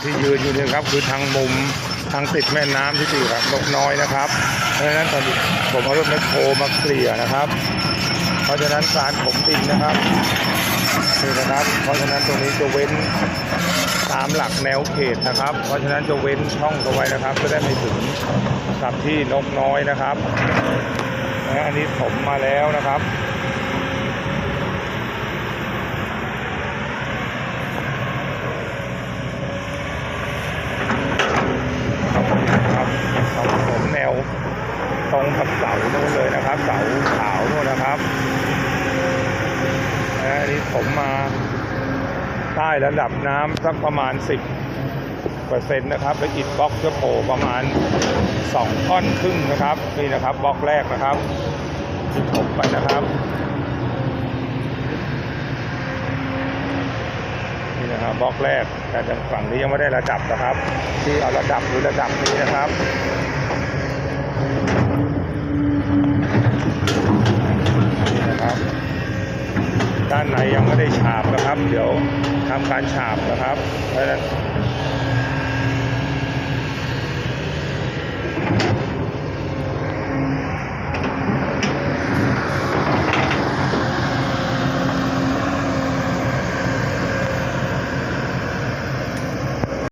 ที่ยืนอยู่เนี่ยครับคือทางมุมทางติดแม่น้ำที่ติดกับนกน้อยนะครับ เพราะฉะนั้นตอนนี้ผมเอารถแมคโครมาเกลี่ยนะครับ เพราะฉะนั้นการถมดินนะครับนี่นะครับ เพราะฉะนั้นตรงนี้จะเว้นตามหลักแนวเขตนะครับ เพราะฉะนั้นจะเว้นช่องเอาไว้นะครับจะได้ไม่ถึงกับที่นกน้อยนะครับนะอันนี้ถมมาแล้วนะครับของผมแนว ตรงกับเสาโน้นเลยนะครับ เสาขาวโน้นนะครับนะอันนี้ผมมาใต้ระดับน้ำสักประมาณ 10เปอร์เซ็นต์นะครับแล้วอิฐบล็อกจะโผล่ประมาณ 2 ท่อนครึ่งนะครับ นี่นะครับบล็อกแรกนะครับที่ถมไปนะครับนี่นะครับบล็อกแรกแต่ทางฝั่งนี้ยังไม่ได้ระดับนะครับ ที่เอาระดับหรือระดับนี้นะครับนี่นะครับ ด้านในยังไม่ได้ฉาบนะครับ เดี๋ยวทำการฉาบนะครับเพราะฉะนั้น